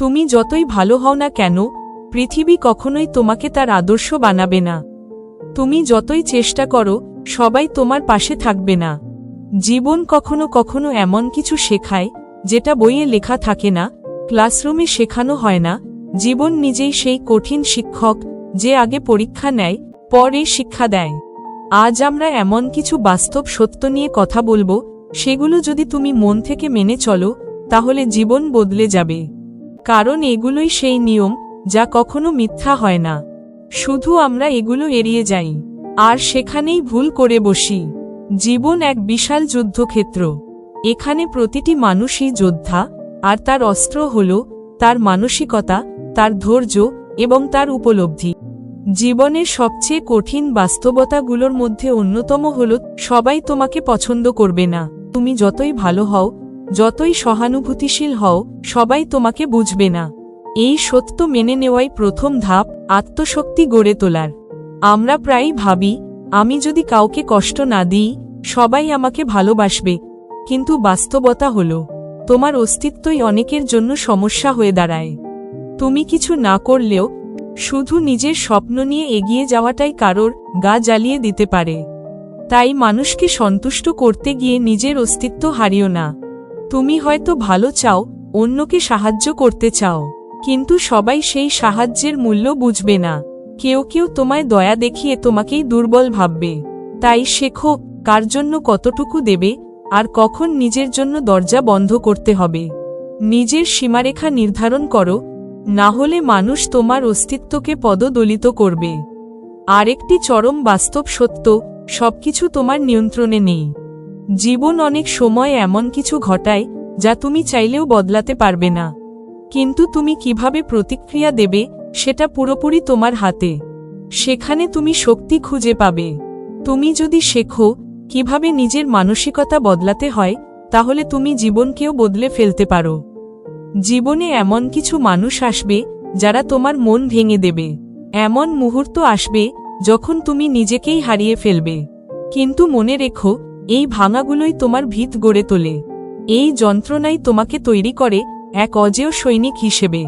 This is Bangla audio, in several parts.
তুমি যতই ভালো হও না কেন, পৃথিবী কখনোই তোমাকে তার আদর্শ বানাবে না। তুমি যতই চেষ্টা করো, সবাই তোমার পাশে থাকবে না। জীবন কখনো কখনো এমন কিছু শেখায়, যেটা বইয়ে লেখা থাকে না, ক্লাসরুমে শেখানো হয় না। জীবন নিজেই সেই কঠিন শিক্ষক, যে আগে পরীক্ষা নেয়, পরে শিক্ষা দেয়। আজ আমরা এমন কিছু বাস্তব সত্য নিয়ে কথা বলব, সেগুলো যদি তুমি মন থেকে মেনে চলো, তাহলে জীবন বদলে যাবে। কারণ এগুলোই সেই নিয়ম, যা কখনো মিথ্যা হয় না। শুধু আমরা এগুলো এড়িয়ে যাই, আর সেখানেই ভুল করে বসি। জীবন এক বিশাল যুদ্ধক্ষেত্র। এখানে প্রতিটি মানুষই যোদ্ধা, আর তার অস্ত্র হল, তার মানসিকতা, তার ধৈর্য, এবং তার উপলব্ধি। জীবনের সবচেয়ে কঠিন বাস্তবতাগুলোর মধ্যে অন্যতম হল, সবাই তোমাকে পছন্দ করবে না। তুমি যতই ভালো হও যতই সহানুভূতিশীল হও, সবাই তোমাকে বুঝবে না। এই সত্য মেনে নেওয়াই প্রথম ধাপ, আত্মশক্তি গড়ে তোলার। আমরা প্রায়ই ভাবি, আমি যদি কাউকে কষ্ট না দিই, সবাই আমাকে ভালোবাসবে। কিন্তু বাস্তবতা হল, তোমার অস্তিত্বই অনেকের জন্য সমস্যা হয়ে দাঁড়ায়। তুমি কিছু না করলেও, শুধু নিজের স্বপ্ন নিয়ে এগিয়ে যাওয়াটাই কারোর গা জ্বালিয়ে দিতে পারে। তাই মানুষকে সন্তুষ্ট করতে গিয়ে নিজের অস্তিত্ব হারিও না। তুমি হয়তো ভালো চাও, অন্যকে সাহায্য করতে চাও। কিন্তু সবাই সেই সাহায্যের মূল্য বুঝবে না। কেউ কেউ তোমায় দয়া দেখিয়ে তোমাকেই দুর্বল ভাববে। তাই শেখো, কার জন্য কতটুকু দেবে, আর কখন নিজের জন্য দরজা বন্ধ করতে হবে। নিজের সীমারেখা নির্ধারণ করো, না হলে মানুষ তোমার অস্তিত্বকে পদদলিত করবে। আরেকটি চরম বাস্তব সত্য, সবকিছু তোমার নিয়ন্ত্রণে নেই। জীবন অনেক সময় এমন কিছু ঘটায়, যা তুমি চাইলেও বদলাতে পারবে না। কিন্তু তুমি কীভাবে প্রতিক্রিয়া দেবে, সেটা পুরোপুরি তোমার হাতে। সেখানে তুমি শক্তি খুঁজে পাবে। তুমি যদি শেখো, কীভাবে নিজের মানসিকতা বদলাতে হয়, তাহলে তুমি জীবনকেও বদলে ফেলতে পারো। জীবনে এমন কিছু মানুষ আসবে, যারা তোমার মন ভেঙে দেবে। এমন মুহূর্ত আসবে, যখন তুমি নিজেকেই হারিয়ে ফেলবে। কিন্তু মনে রেখো এই ভাঙাগুলোই তোমার ভিত গড়ে তোলে। এই যন্ত্রণাই তোমাকে তৈরি করে এক অজেয় সৈনিক হিসেবে।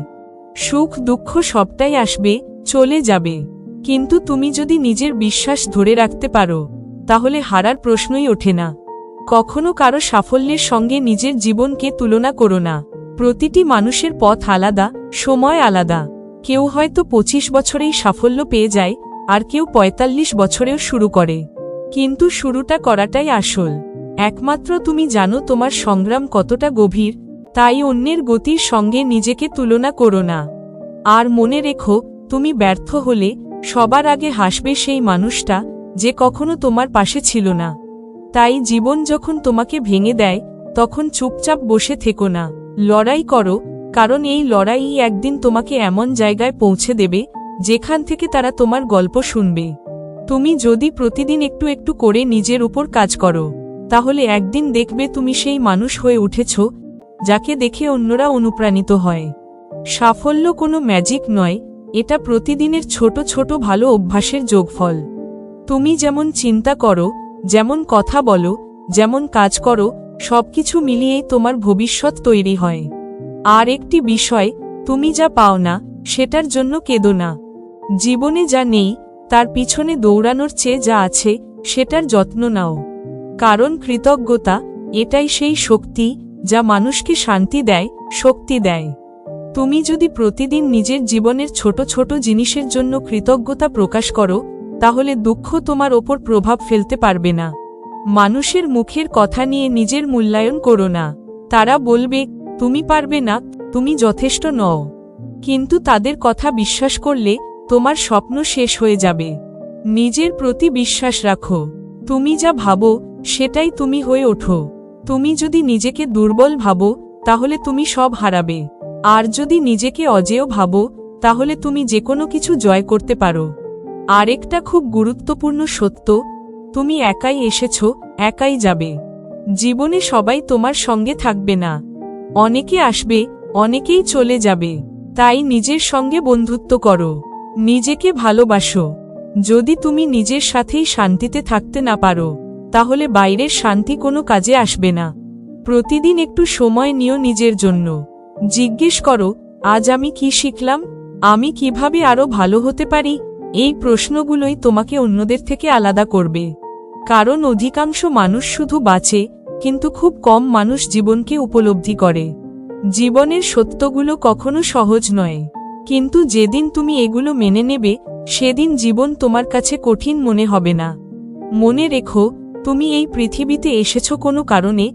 সুখ, দুঃখ সবটাই আসবে, চলে যাবে। কিন্তু তুমি যদি নিজের বিশ্বাস ধরে রাখতে পারো, তাহলে হারার প্রশ্নই ওঠে না। কখনো কারও সাফল্যের সঙ্গে নিজের জীবনকে তুলনা করো না। প্রতিটি মানুষের পথ আলাদা, সময় আলাদা। কেউ হয়তো পঁচিশ বছরেই সাফল্য পেয়ে যায়, আর কেউ ৪৫ বছরেও শুরু করে। কিন্তু শুরুটা করাটাই আসল। একমাত্র তুমি জানো তোমার সংগ্রাম কতটা গভীর, তাই অন্যের গতির সঙ্গে নিজেকে তুলনা করো না। আর মনে রেখো, তুমি ব্যর্থ হলে সবার আগে হাসবে সেই মানুষটা যে কখনো তোমার পাশে ছিল না। তাই জীবন যখন তোমাকে ভেঙে দেয়, তখন চুপচাপ বসে থেকো না। লড়াই করো, কারণ এই লড়াই একদিন তোমাকে এমন জায়গায় পৌঁছে দেবে, যেখান থেকে তারা তোমার গল্প শুনবে। তুমি যদি প্রতিদিন একটু একটু করে নিজের উপর কাজ করো, তাহলে একদিন দেখবে তুমি সেই মানুষ হয়ে উঠেছ, যাকে দেখে অন্যরা অনুপ্রাণিত হয়। সাফল্য কোনো ম্যাজিক নয়, এটা প্রতিদিনের ছোট ছোট ভালো অভ্যাসের যোগফল। তুমি যেমন চিন্তা করো, যেমন কথা বলো, যেমন কাজ করো, সবকিছু মিলিয়েই তোমার ভবিষ্যৎ তৈরি হয়। আর একটি বিষয়, তুমি যা পাও না, সেটার জন্য কেঁদো না। জীবনে যা নেই তার পিছনে দৌড়ানোর চেয়ে যা আছে, সেটার যত্ন নাও। কারণ কৃতজ্ঞতা, এটাই সেই শক্তি, যা মানুষকে শান্তি দেয়, শক্তি দেয়। তুমি যদি প্রতিদিন নিজের জীবনের ছোট ছোট জিনিসের জন্য কৃতজ্ঞতা প্রকাশ করো, তাহলে দুঃখ তোমার ওপর প্রভাব ফেলতে পারবে না। মানুষের মুখের কথা নিয়ে নিজের মূল্যায়ন করো না। তারা বলবে, তুমি পারবে না, তুমি যথেষ্ট নও। কিন্তু তাদের কথা বিশ্বাস করলে তোমার স্বপ্ন শেষ হয়ে যাবে। নিজের প্রতি বিশ্বাস রাখো। তুমি যা ভাবো, সেটাই তুমি হয়ে ওঠো। তুমি যদি নিজেকে দুর্বল ভাবো, তাহলে তুমি সব হারাবে। আর যদি নিজেকে অজেয় ভাবো, তাহলে তুমি যে কোনো কিছু জয় করতে পারো। আরেকটা খুব গুরুত্বপূর্ণ সত্য, তুমি একাই এসেছ, একাই যাবে। জীবনে সবাই তোমার সঙ্গে থাকবে না। অনেকে আসবে, অনেকেই চলে যাবে। তাই নিজের সঙ্গে বন্ধুত্ব করো। নিজেকে ভালোবাসো। যদি তুমি নিজের সাথেই শান্তিতে থাকতে না পারো, তাহলে বাইরের শান্তি কোনো কাজে আসবে না। প্রতিদিন একটু সময় নিও নিজের জন্য। জিজ্ঞেস করো, আজ আমি কি শিখলাম? আমি কীভাবে আরও ভালো হতে পারি? এই প্রশ্নগুলোই তোমাকে অন্যদের থেকে আলাদা করবে। কারণ অধিকাংশ মানুষ শুধু বাঁচে, কিন্তু খুব কম মানুষ জীবনকে উপলব্ধি করে। জীবনের সত্যগুলো কখনো সহজ নয়। কিন্তু যেদিন তুমি এগুলো মেনে নেবে, সেদিন জীবন তোমার কাছে কঠিন মনে হবে না। মনে রেখো, তুমি এই পৃথিবীতে এসেছ কোনো কারণে,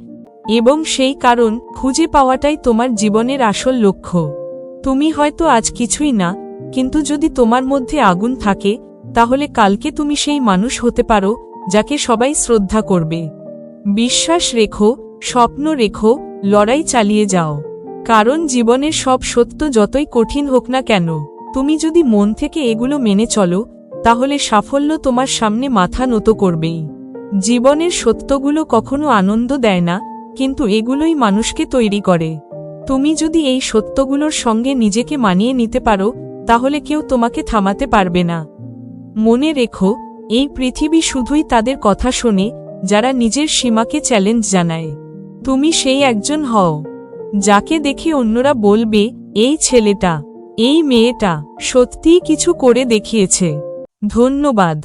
এবং সেই কারণ খুঁজে পাওয়াটাই তোমার জীবনের আসল লক্ষ্য। তুমি হয়তো আজ কিছুই না, কিন্তু যদি তোমার মধ্যে আগুন থাকে, তাহলে কালকে তুমি সেই মানুষ হতে পারো, যাকে সবাই শ্রদ্ধা করবে। বিশ্বাস রেখো, স্বপ্ন রেখো, লড়াই চালিয়ে যাও। কারণ জীবনের সব সত্য যতই কঠিন হোক না কেন, তুমি যদি মন থেকে এগুলো মেনে চলো, তাহলে সাফল্য তোমার সামনে মাথা নত করবেই। জীবনের সত্যগুলো কখনো আনন্দ দেয় না, কিন্তু এগুলোই মানুষকে তৈরি করে। তুমি যদি এই সত্যগুলোর সঙ্গে নিজেকে মানিয়ে নিতে পারো, তাহলে কেউ তোমাকে থামাতে পারবে না। মনে রেখো, এই পৃথিবী শুধুই তাদের কথা শোনে, যারা নিজের সীমাকে চ্যালেঞ্জ জানায়। তুমি সেই একজন হও। যাকে দেখে অন্যরা বলবে এই ছেলেটা এই মেয়েটা সত্যিই কিছু করে দেখিয়েছে। ধন্যবাদ।